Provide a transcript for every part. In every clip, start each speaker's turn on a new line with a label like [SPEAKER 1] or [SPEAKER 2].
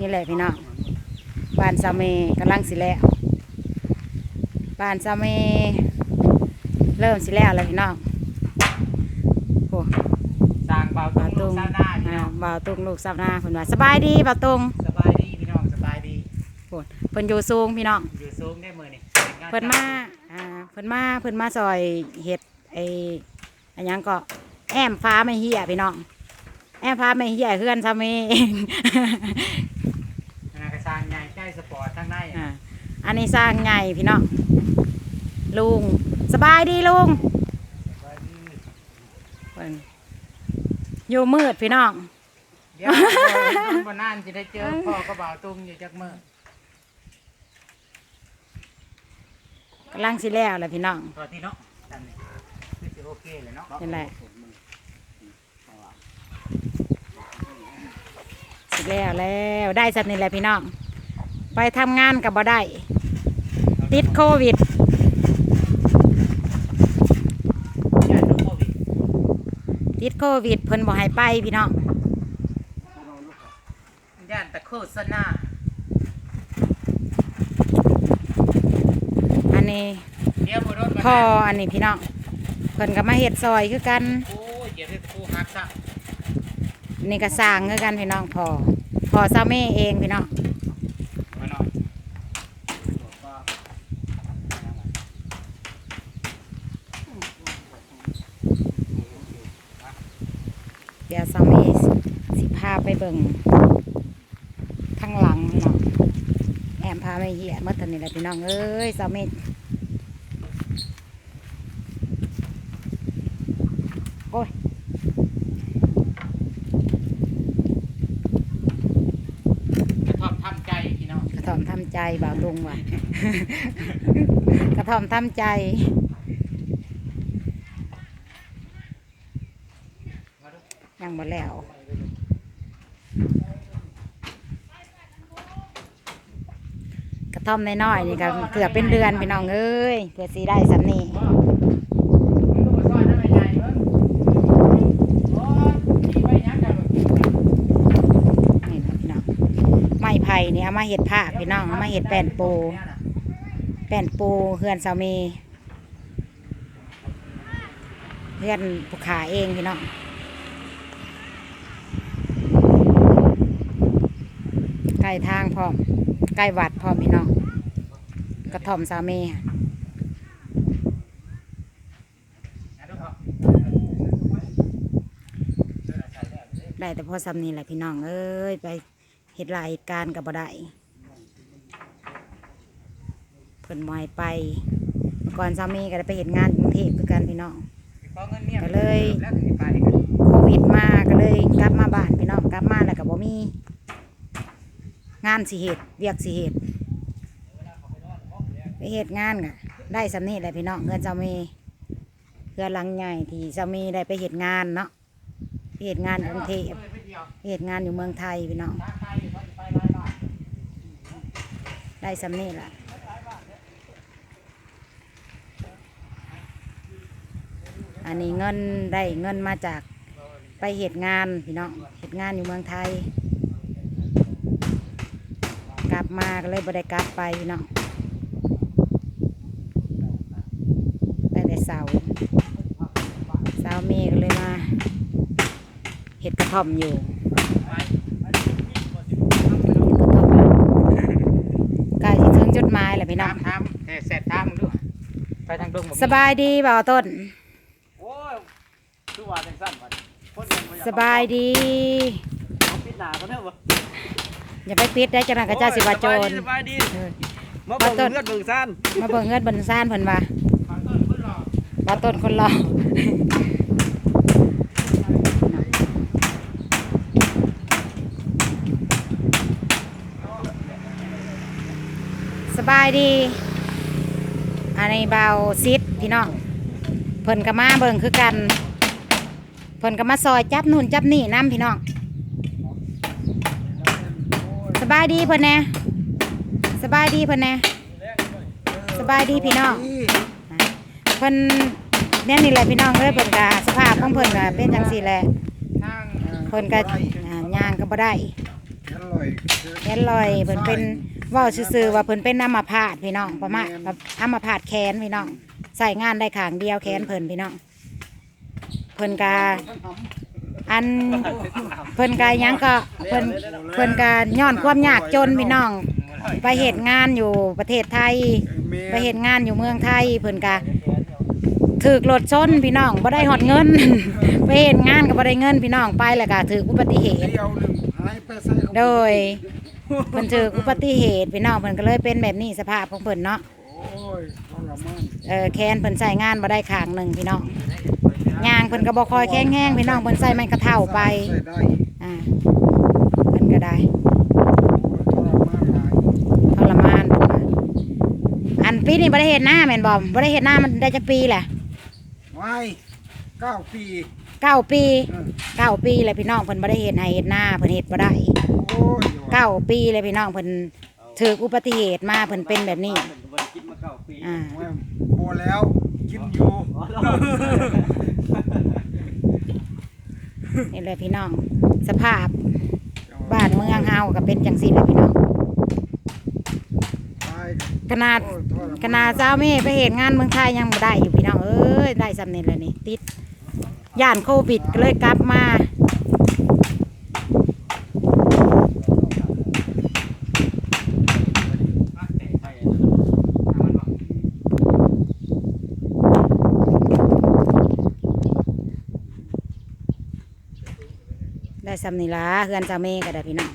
[SPEAKER 1] นี่แหละพี่น้องบ้านซาเมกำลังสิแล้วบ้านซาเมเริ่มสิแล้วแล้วพี่น้องโอ้
[SPEAKER 2] สร้างเบา
[SPEAKER 1] บ่าว
[SPEAKER 2] ตุ้
[SPEAKER 1] ตุ
[SPEAKER 2] ง
[SPEAKER 1] ง
[SPEAKER 2] ลูกสาวหน้าพี่
[SPEAKER 1] อ่า
[SPEAKER 2] น้อง
[SPEAKER 1] บ่าวตุงลูกสาวนาเพิ่นว่าสบายดีบ่าวตุง
[SPEAKER 2] สบายดีพี่น้องสบายดี
[SPEAKER 1] โอ้เพิ่นอยู่สูงพี่น้อง
[SPEAKER 2] อยู่สูงได้มือนี่
[SPEAKER 1] เพิ่นมาอ่าเพิ่นมาเพิ่นมาซอยเห็ดไอ้อันหยังก็แอมฟ้าไม่เหี้ยพี่น้อง แอมฟ้าไม่เหี้ยเพื่อนซาเมเอง
[SPEAKER 2] อัน
[SPEAKER 1] นี้สร้างไงพี่น้องลุงสบายดีลุง
[SPEAKER 2] สบายดี
[SPEAKER 1] เพิ่นอยู่มืดพี่น้อง
[SPEAKER 2] เดี๋ยวบนนั่นจะได้เจอพ่อก็เบาตุ้งอยู่จักมือกำ
[SPEAKER 1] ลังสิแล้วแหละพี่น้อง
[SPEAKER 2] ตัวที่เนาะทำนี่คือจะโอเคเลยเนาะ
[SPEAKER 1] นั่นแหละสิแล้วแล้วได้สักนี่แหละพี่น้องไปทำงานกับบ่ได้ ติดโควิด
[SPEAKER 2] ญาติโควิด
[SPEAKER 1] ติดโควิดเพิ่นบ่ให้ไปพี่น้อง
[SPEAKER 2] ญาติตะโคษณา
[SPEAKER 1] อันนี้
[SPEAKER 2] เดี๋ยวบ่รถมา
[SPEAKER 1] พ่ออันนี้พี่น้องเพิ่นก็มาเฮ็ดซอยคือกัน
[SPEAKER 2] โอ้ยเดี๋ยวให้ครูฮักซะ
[SPEAKER 1] นี่ก็สร้างคือกันพี่น้องพ่อพ่อซาเม่เองพี่น้อง
[SPEAKER 2] มาหน่อย
[SPEAKER 1] เดี๋ยวซาเม่สิพาไป เบิ่งข้างหลังพี่น้องแอมพาไม่เหี้ยเมื่อตอนนี้แหละพี่น้องเอ้ยซาเม่โอ้ย
[SPEAKER 2] กระทอบทำใจพี่น้อง
[SPEAKER 1] กระท่อมทำใจบ่าวตุงว่ะ กระท่อมทำใจ
[SPEAKER 2] มาดู
[SPEAKER 1] ยังหมดแล้ว ระท่อมน้อยๆนี่ก็เกือบเป็นเดือนพี่น้องเอ้ยเพื่อสีได้สำนี
[SPEAKER 2] ว่ามึงก็มาซอยนั่นไม่ใหญ่เบิ่งโอ้ยขี่ไปยักษ์กันแบบ
[SPEAKER 1] นี่นะพี่น้องไม้ไผ่นี่เอามาเห็ดผ้าพี่น้องมาเห็ดแป้นปู แป้นปูเฮือนสามีเฮือนผู้ขาเองพี่น้องใกล้ทางพร้อม ใกล้วัดพร้อพี่น้องกระท่อมสาเมีได้แต่พอซ้ำนี่แหละพี่น้องเอ้ยไปเหตุรายเหตุการณ์กับบ่ได้เพิ่นมอยไปเมื่อก่อนสามีก็ได้ไปเห็นงานกรุงเทพคือกันพี่น้องก็เลยโควิดมาก็เลยกลับมาบ้านพี่น้องกลับมาแล้วก็บ่มี งานสิเหตุเวียกสิเหตุไปเหตุงานก็ได้สำนี่แหละพี่น้องเงินเจ้ามีเพื่อหลังใหญ่ที่เจ้ามีได้ไปเหตุงานเนาะเหตุงานกรุงเทพ
[SPEAKER 2] เดีย
[SPEAKER 1] เหตุงานอยู่เมืองไทยพี่น้อง
[SPEAKER 2] ทางได้
[SPEAKER 1] สำนี่แหละอันนี้เงินได้เงินมาจากไปเหตุงานพี่น้องเหตุงานอยู่เมืองไทย ลับมาก็เลยบ่ได้กลับไปพี่น้องได้แต่เสาร์เสาร์เมก็เลยมาเห็ดกระท่อมอยู่ใกล้สิถึงจุดหมายแล้วพี่น้อง
[SPEAKER 2] ทำทำเสร็จทำดูไปทางดง
[SPEAKER 1] สบายดีบ่าวต้น
[SPEAKER 2] โอ้ยคือว่าจังสั้นวะคนยังบ่อ
[SPEAKER 1] สบายดี
[SPEAKER 2] ปิดหนาเขาเถอะวะ
[SPEAKER 1] อย่าไปปิดได้จังนั้นก็เจ้าสิว่าโจร
[SPEAKER 3] สบายดี
[SPEAKER 1] เออ
[SPEAKER 3] มาเบิ่งเลือดเบิ่งซ่าน
[SPEAKER 1] มาเบิ่งเงินบนซ่านเพิ่นว่า
[SPEAKER 2] ขอต้นคนรอ
[SPEAKER 1] บ่าวต้นคนรอสบายดี อันนี้เบาวซิดพี่น้อง เพิ่นก็มาเบิ่งคือกัน เพิ่นก็มาซอยจับนู่นจับนี่น้ำพี่น้องส บายดีเพิ่นแน่สบายดีเพิ่นแน่สบายดีพี่น้องเพิ่นเนี่ยนี่แหละพี่น้องเอ้ยเพิ่นก็สภาพของเพิ่นก็เป็นจังซี่แหละเพิ่นก็อ่าย่างก็บ่ได้
[SPEAKER 2] ร
[SPEAKER 4] อร่อย
[SPEAKER 1] แขนลอยเพิ่นเป็นว้าซื่อๆว่าเพิ่นเป็นอัมพาตพี่น้องประมาณอัมพาตแขนพี่น้องใส่งานได้ขางเดียวแขนเพิ่นพี่น้องเพิ่นกา อันเพิ่นกายังก็เพิ่นเพิ่นกาย้อนความยากจนพี่น้อง ไปเหตุงานอยู่ประเทศไทย ไปเหตุงานอยู่เมืองไทย เพิ่นกาถือกรถชนพี่น้องบ่ได้หอดเงิน ไปเหตุงานก็บ่ได้เงินพี่น้องไปแล้วก็ถืออุบัติเหตุ โดยเพิ่นถืออุบัติเหตุพี่น้องเพิ่นก็เลยเป็นแบบนี้สภาพของเพิ่นเนาะเออแคนเพิ่นใส่งานบ่ได้ขางหนึ่งพี่น้อง ยางเพิ่นก็บ่คอยแข็งแห้งพี่น้องเพิ่นใส่มันกระเท่าไป
[SPEAKER 4] ใส่ได้
[SPEAKER 1] อ่าเพิ่นก็ได้
[SPEAKER 4] โอ้ยทรมานหลาย
[SPEAKER 1] ทรมานเพิ่นว่าอันปีนี้บ่ได้เฮ็ดหน้าแม่นบ่บ่ได้เฮ็ดหน้ามันได้จักปีแหละ
[SPEAKER 4] ไว้เก้าปี
[SPEAKER 1] เก้าปี
[SPEAKER 4] เออ
[SPEAKER 1] เก้าปีเลยพี่น้องเพิ่นบ่ได้เฮ็ดให้เฮ็ดหน้าเพิ่นเฮ็ดบ่ได้
[SPEAKER 4] โอ้ย
[SPEAKER 1] เก้าปีเลยพี่น้องเพิ่นถืออุบัติเหตุมาเพิ่นเป็นแบบนี้
[SPEAKER 3] บ่ได้คิดมาเก้าปี
[SPEAKER 1] อ่า
[SPEAKER 4] โอ้ยโบแล้วกินอยู่
[SPEAKER 1] นี่เลยพี่น้อง สภาพบ้านเมืองเฮาก็เป็นจังซี่แหลยพี่น้องขนาดขนาดเจ้าแม่ไปเห็นงานเมืองไทยยังบ่ได้อยู่พี่น้องเอ้ยได้สำเร็จแล้วนี่ติดย่านโควิดก็เลยกลับมา ได้สำนีละเฮือนเจ้าแม่ก็ได้พี่น้อง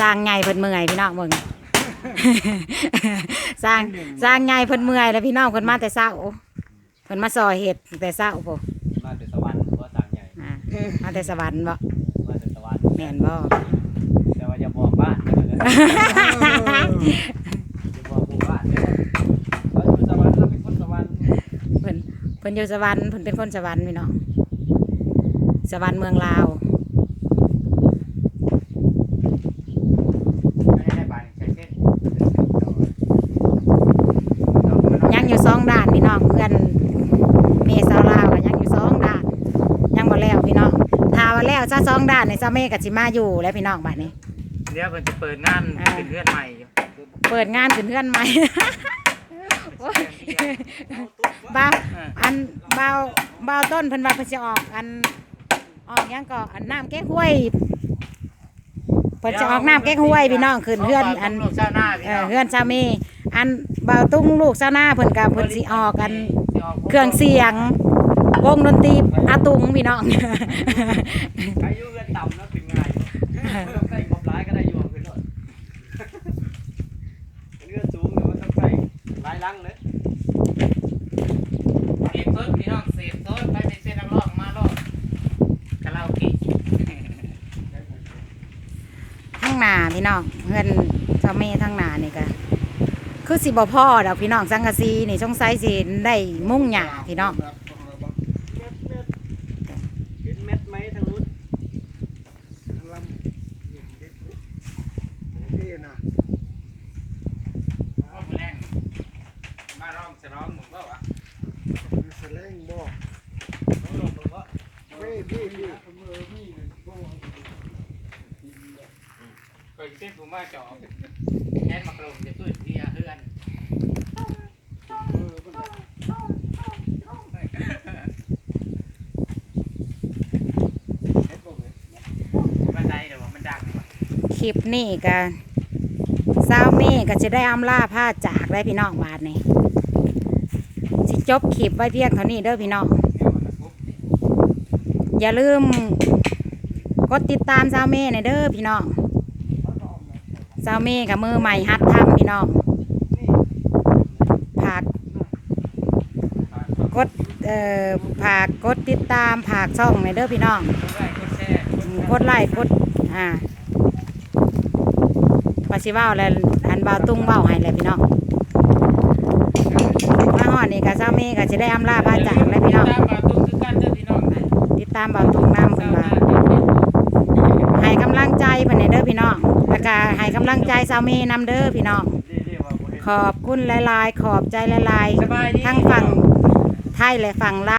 [SPEAKER 1] สร้างไงเพิ่นเมื่อยพี่น้องมึงสร้างสร้างไงเพิ่นเมื่อยแล้วพี่น้องเพิ่นมาแต่เช้าเพิ่นมาซอยเห็ดแต่เช้าโพ
[SPEAKER 3] มาแต่สวรรค์ว่าต่างใหญ่
[SPEAKER 1] อ่ามาแต่สวรรค์บ่
[SPEAKER 3] มาแต่สวรรค์
[SPEAKER 1] แม่นบ่
[SPEAKER 3] แต่ว่าอย่าบอกบ้าน
[SPEAKER 1] พิ่นเพิ่นอยู่สวรรค์เพิ่นเป็นคนสวรรค์พี่น้องสวรรค์เมืองลาวยังอยู่สองด้านพี่น้องเพื่อนเมสาวลาวก็ยังอยู่สองด้าน ยังบ่แล้วพี่น้องถ้าว่าแล้วซะสองด้านในซาเมกับสิมาอยู่แล้วพี่น้องบัดนี้
[SPEAKER 2] เดี๋ยวเพิ่นจะเปิดงานเป็นเพื่อนใหม่อยู่
[SPEAKER 1] เปิดงานขึ้นเพื่อนใหม่โอ้ย บ่าวอันบ่าวบ่าวต้นเพิ่นว่าเพิ่นสิออกอันออกหยังก็อันน้ำแก้ห้วยเพิ่นจะออกน้ำแก้ห้วยพี่น้องขึ้นเพื่อนอัน
[SPEAKER 2] ลูกชาวนาพี่
[SPEAKER 1] เอ
[SPEAKER 2] น้
[SPEAKER 1] อ
[SPEAKER 2] อง
[SPEAKER 1] เพื่อนซาเมอันบ่าวตุ้งลูกซาวหน้าเพิ่นกับเพิ่นสิออกกันเครื่องเสียงวงดนตรีอาตุงพี่น้อง
[SPEAKER 3] ใครอยู่เรือนต่ำนะเป็นง่ายอยู่ต้องใส่กบร้ายก็ได้อยู่เป็นรถเรือนสูงเนี่ยมันต้องใส่หลายลังเลย
[SPEAKER 2] เสียบต้นพี่น้องเสียบต้นไปเป็นเส้นนักร้องมาลอกคาราโอเกะ
[SPEAKER 1] ทั้งห น้าพี่น้องเพื่อนซาเมทั้งนานี่ก็คือสิบ่พ่อดอกพี่น้องสังกะสีนี่สงสัยสิได้มุ่งหยาพี่น้อง
[SPEAKER 3] เห็นเม็ดไหมทางนู้น
[SPEAKER 4] นี่นะ
[SPEAKER 2] ว่าแรงมาร้องจะร้องหมึงว่าวะ
[SPEAKER 4] มีแสลงบ่
[SPEAKER 3] เขาลงบอกว่า
[SPEAKER 4] เว้ยพี่พี่
[SPEAKER 2] ก็อีก เส้นผมว่าจอบแค่มากลมจะพื้นที่เพื่อนบันไดเดี๋ยวมันดังว่ะ
[SPEAKER 1] คลิปนี่ก็ซาเมฆก็จะได้อำลาผ้าจากได้พี่น้องบาทนี่สิจบคลิปไว้เพียงเท่านี้เด้อพี่น้องอย่าลืมกดติดตามซาเม่ในเด้อพี่น้อง ซาวเม่กับมือใหม่ฮัดทำพี่น้องผากกดเอ่อผากกดติดตามผากช่องในอยเด้อพี่น้อง
[SPEAKER 2] กดไลค์กดแชร์
[SPEAKER 1] กดไลค์กดอ่าปาชิว่าวแล้วอันบาวตุ้งเว้าวให้เลยพี่น้องมาหอดนี่กับซาวเม่ก็จะได้อำลาพาจากเลยพี่น้อง
[SPEAKER 2] ตามมาตุ้งคือกันเด้อพี่น้องนะ
[SPEAKER 1] ติดตามบาวตุ้งน้ำเพิ่นว่า ให้กำลังใจเพิ่นให้เด้อพี่น้องแล้วก็ให้กำลังใจซาวเมนำเด้อพี่น้อง
[SPEAKER 3] เรียกว่าบ่เห็น
[SPEAKER 1] ขอบคุณหลายๆ ขอบใจหลาย
[SPEAKER 2] สบายดี
[SPEAKER 1] ๆ ทั้งฝั่งไทยและฝั่งลาว